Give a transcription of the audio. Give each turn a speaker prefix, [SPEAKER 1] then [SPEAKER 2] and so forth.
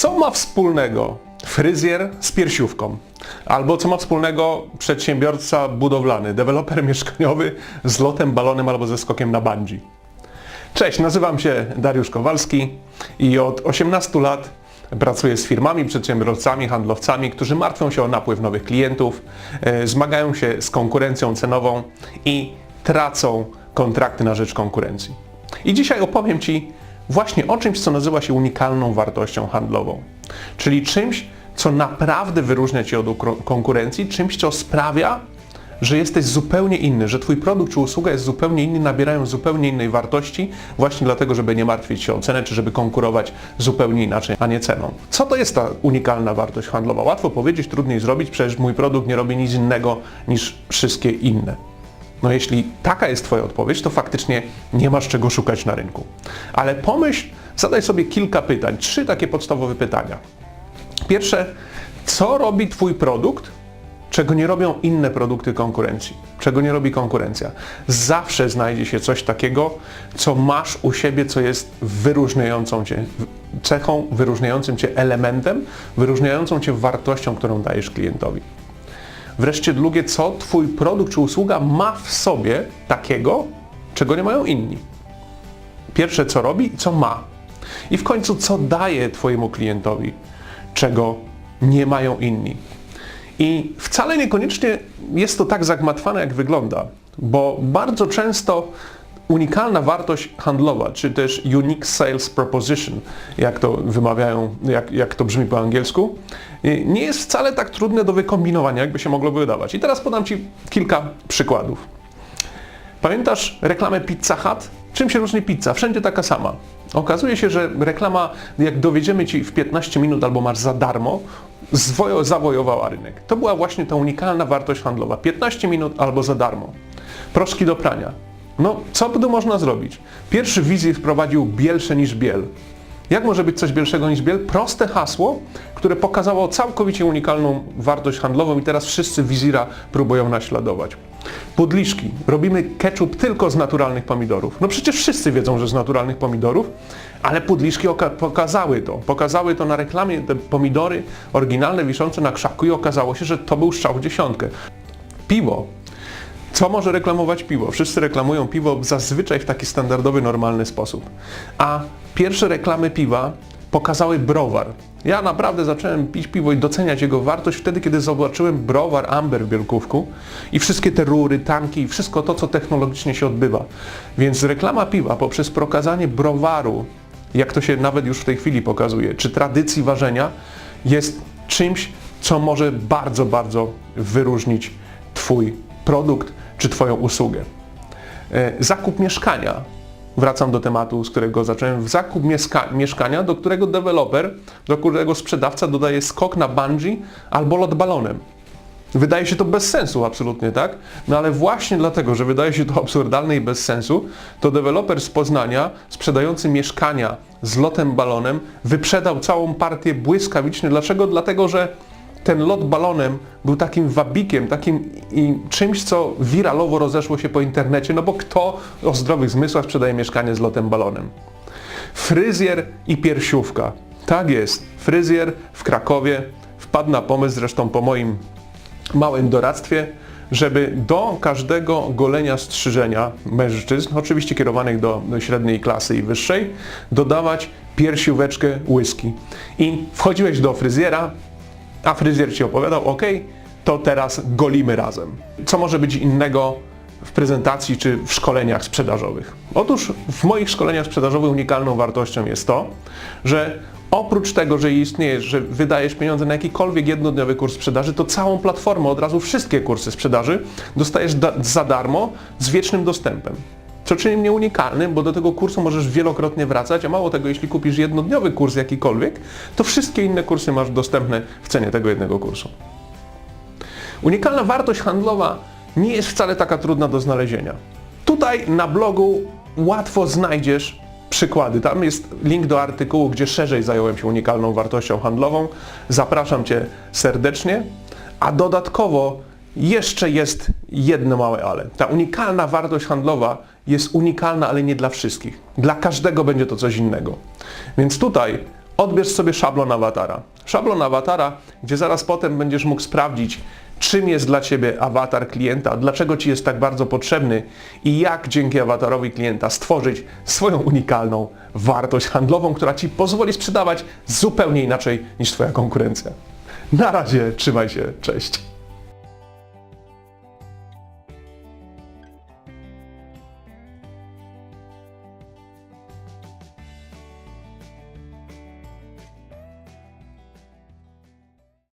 [SPEAKER 1] Co ma wspólnego fryzjer z piersiówką? Albo co ma wspólnego przedsiębiorca budowlany, deweloper mieszkaniowy z lotem, balonem albo ze skokiem na bungee? Cześć, nazywam się Dariusz Kowalski i od 18 lat pracuję z firmami, przedsiębiorcami, handlowcami, którzy martwią się o napływ nowych klientów, e, zmagają się z konkurencją cenową i tracą kontrakty na rzecz konkurencji. I dzisiaj opowiem Ci właśnie o czymś, co nazywa się unikalną wartością handlową. Czyli czymś, co naprawdę wyróżnia Cię od konkurencji, czymś, co sprawia, że jesteś zupełnie inny, że Twój produkt czy usługa jest zupełnie inny, nabierają zupełnie innej wartości, właśnie dlatego, żeby nie martwić się o cenę, czy żeby konkurować zupełnie inaczej, a nie ceną. Co to jest ta unikalna wartość handlowa? Łatwo powiedzieć, trudniej zrobić, przecież mój produkt nie robi nic innego niż wszystkie inne. No jeśli taka jest Twoja odpowiedź, to faktycznie nie masz czego szukać na rynku. Ale pomyśl, zadaj sobie kilka pytań, trzy takie podstawowe pytania. Pierwsze, co robi Twój produkt, czego nie robią inne produkty konkurencji, czego nie robi konkurencja. Zawsze znajdzie się coś takiego, co masz u siebie, co jest wyróżniającą Cię, cechą, wyróżniającym Cię elementem, wyróżniającą Cię wartością, którą dajesz klientowi. Wreszcie drugie, co Twój produkt czy usługa ma w sobie takiego, czego nie mają inni. Pierwsze, co robi i co ma. I w końcu, co daje Twojemu klientowi, czego nie mają inni. I wcale niekoniecznie jest to tak zagmatwane, jak wygląda, bo bardzo często unikalna wartość handlowa, czy też unique sales proposition, jak to wymawiają, jak, jak to brzmi po angielsku, nie jest wcale tak trudne do wykombinowania, jakby się mogło wydawać. I teraz podam Ci kilka przykładów. Pamiętasz reklamę Pizza Hut? Czym się różni pizza? Wszędzie taka sama. Okazuje się, że reklama, jak dowiedziemy Ci w 15 minut albo masz za darmo, zwojo, zawojowała rynek. To była właśnie ta unikalna wartość handlowa. 15 minut albo za darmo. Proszki do prania. No, co tu można zrobić? Pierwszy wizji wprowadził bielsze niż biel. Jak może być coś bielszego niż biel? Proste hasło, które pokazało całkowicie unikalną wartość handlową i teraz wszyscy Wizira próbują naśladować. Pudliszki. Robimy ketchup tylko z naturalnych pomidorów. No przecież wszyscy wiedzą, że z naturalnych pomidorów, ale pudliszki oka- pokazały to. Pokazały to na reklamie, te pomidory oryginalne wiszące na krzaku i okazało się, że to był strzał w dziesiątkę. Piwo. Co może reklamować piwo? Wszyscy reklamują piwo zazwyczaj w taki standardowy, normalny sposób. A pierwsze reklamy piwa pokazały browar. Ja naprawdę zacząłem pić piwo i doceniać jego wartość wtedy, kiedy zobaczyłem browar Amber w Bielkówku i wszystkie te rury, tanki i wszystko to, co technologicznie się odbywa. Więc reklama piwa poprzez pokazanie browaru, jak to się nawet już w tej chwili pokazuje, czy tradycji ważenia, jest czymś, co może bardzo, bardzo wyróżnić Twój produkt czy Twoją usługę. E, Zakup mieszkania. Wracam do tematu, z którego zacząłem. Zakup mieska- mieszkania, do którego deweloper, do którego sprzedawca dodaje skok na bungee albo lot balonem. Wydaje się to bez sensu absolutnie, tak? No ale właśnie dlatego, że wydaje się to absurdalne i bez sensu, to deweloper z Poznania, sprzedający mieszkania z lotem balonem, wyprzedał całą partię błyskawicznie. Dlaczego? Dlatego, że ten lot balonem był takim wabikiem, takim czymś, co wiralowo rozeszło się po internecie, no bo kto o zdrowych zmysłach sprzedaje mieszkanie z lotem balonem? Fryzjer i piersiówka. Tak jest. Fryzjer w Krakowie wpadł na pomysł, zresztą po moim małym doradztwie, żeby do każdego golenia strzyżenia mężczyzn, oczywiście kierowanych do średniej klasy i wyższej, dodawać piersióweczkę whisky. I wchodziłeś do fryzjera, a fryzjer ci opowiadał, ok, to teraz golimy razem. Co może być innego w prezentacji czy w szkoleniach sprzedażowych? Otóż w moich szkoleniach sprzedażowych unikalną wartością jest to, że oprócz tego, że istniejesz, że wydajesz pieniądze na jakikolwiek jednodniowy kurs sprzedaży, to całą platformę, od razu wszystkie kursy sprzedaży dostajesz za darmo z wiecznym dostępem. Co czyni mnie unikalnym, bo do tego kursu możesz wielokrotnie wracać, a mało tego, jeśli kupisz jednodniowy kurs jakikolwiek, to wszystkie inne kursy masz dostępne w cenie tego jednego kursu. Unikalna wartość handlowa nie jest wcale taka trudna do znalezienia. Tutaj na blogu łatwo znajdziesz przykłady. Tam jest link do artykułu, gdzie szerzej zająłem się unikalną wartością handlową. Zapraszam Cię serdecznie. A dodatkowo jeszcze jest jedno małe ale. Ta unikalna wartość handlowa jest unikalna, ale nie dla wszystkich. Dla każdego będzie to coś innego. Więc tutaj odbierz sobie szablon awatara. Szablon awatara, gdzie zaraz potem będziesz mógł sprawdzić, czym jest dla Ciebie awatar klienta, dlaczego Ci jest tak bardzo potrzebny i jak dzięki awatarowi klienta stworzyć swoją unikalną wartość handlową, która Ci pozwoli sprzedawać zupełnie inaczej niż Twoja konkurencja. Na razie, trzymaj się, cześć.